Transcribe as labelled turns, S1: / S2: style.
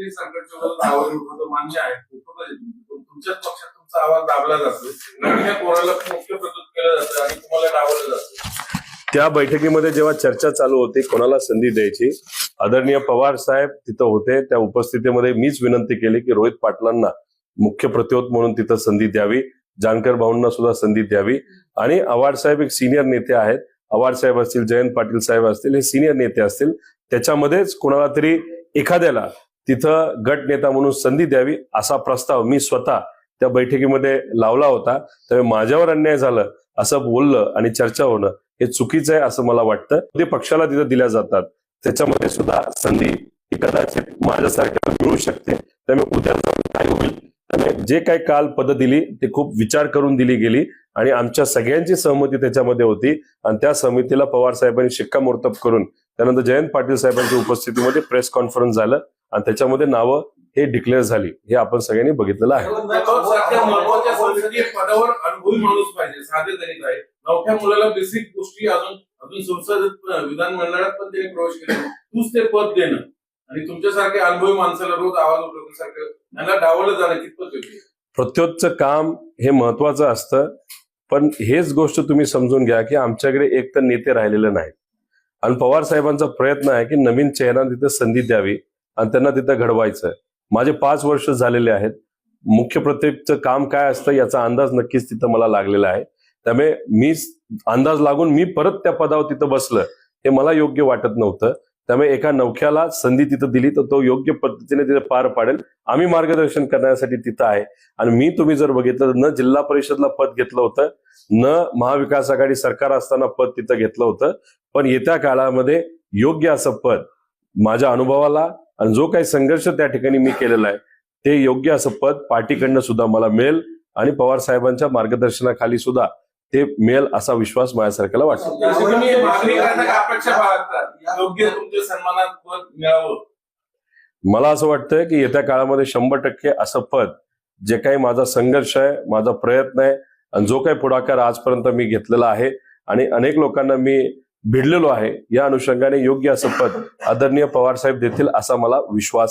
S1: शेतकरी संघटनेवर आवाज उठवतो मान्य आहे. तुमच्याच पक्षात तुमचा आवाज दाबला जातो. नवीन कोणाला मुख्य प्रस्तुत केलं जातं आणि तुम्हाला डावलं जातं.
S2: त्या बैठकीमध्ये जेव्हा चर्चा चालू होती कोणाला संधी द्यायची? आदरणीय पवार साहेब तिथं होते. त्या उपस्थितीमध्ये मीच विनंती केली की रोहित पाटलांना मुख्य प्रतिहोत म्हणून तिथं संधी द्यावी. जानकर भाऊंना सुद्धा संधी द्यावी. आणि आव्हाड साहेब एक सिनियर नेते आहेत. आव्हाड साहेब असतील जयंत पाटील साहेब असतील हे सिनियर नेते असतील. त्याच्यामध्येच कोणाला तरी एखाद्याला तिथं गट नेता म्हणून संधी द्यावी असा प्रस्ताव मी स्वतः त्या बैठकीमध्ये लावला होता. त्यामुळे माझ्यावर अन्याय झालं असं बोललं आणि चर्चा होणं हे चुकीचं आहे असं मला वाटतं. ते पक्षाला तिथं दिल्या जातात. त्याच्यामध्ये सुद्धा संधी ही कदाचित माझ्यासारख्या मिळू शकते. त्यामुळे उद्या जाऊन काय होईल? त्यामुळे जे काही काल पद दिली ते खूप विचार करून दिली गेली आणि आमच्या सगळ्यांची सहमती त्याच्यामध्ये होती. आणि त्या समितीला पवार साहेबांनी शिक्कामोर्तब करून त्यानंतर जयंत पाटील साहेबांच्या उपस्थितीमध्ये प्रेस कॉन्फरन्स झालं. आणि त्याच्यामध्ये नावं हे डिक्लेअर झाली. हे आपण सगळ्यांनी बघितलेलं आहे.
S1: पदावर अनुभवी माणूस पाहिजे साधे नवख्या मुलाला बेसिक गोष्टी अजून अजून संसद पण प्रवेश केला तूच ते पद देणं आणि तुमच्यासारख्या अनुभवी माणसाला रोज आवाज उठवण्यासारखं डावलं जाणं कितपत योग्य
S2: प्रत्योतचं काम हे महत्वाचं असतं पण हेच गोष्ट तुम्ही समजून घ्या की आमच्याकडे एक तर नेते राहिलेले नाहीत. आणि पवार साहेबांचा प्रयत्न आहे की नवीन चेहरा तिथे संधी द्यावी. आणि त्यांना तिथं घडवायचं माझे पाच वर्ष झालेले आहेत. मुख्य प्रत्येकचं काम काय असतं याचा अंदाज नक्कीच तिथं मला लागलेला आहे. त्यामुळे मी अंदाज लागून मी परत त्या पदावर तिथं बसलं हे मला योग्य वाटत नव्हतं. त्यामुळे एका नौख्याला संधी तिथं दिली तर तो योग्य पद्धतीने तिथे पार पाडेल. आम्ही मार्गदर्शन करण्यासाठी तिथं आहे. आणि मी तुम्ही जर बघितलं तर न जिल्हा परिषदला पद घेतलं होतं न महाविकास आघाडी सरकार असताना पद तिथं घेतलं होतं. पण येत्या काळामध्ये योग्य असं पद माझ्या अनुभवाला आणि जो काही संघर्ष त्या ठिकाणी मी केलेला आहे ते योग्य असं पद पार्टीकडनं सुद्धा मला मिळेल आणि पवार साहेबांच्या मार्गदर्शनाखाली सुद्धा ते मिळेल असा विश्वास माझ्यासारख्याला वाटतो. मला असं वाटतं की येत्या काळामध्ये शंभर टक्के असं पद जे काही माझा संघर्ष आहे माझा प्रयत्न आहे आणि जो काही पुढाकार आजपर्यंत मी घेतलेला आहे आणि अनेक लोकांना मी भिडलेलो आहे. या अनुषंगाने योग्य असं पद आदरणीय पवार साहेब देतील असा मला विश्वास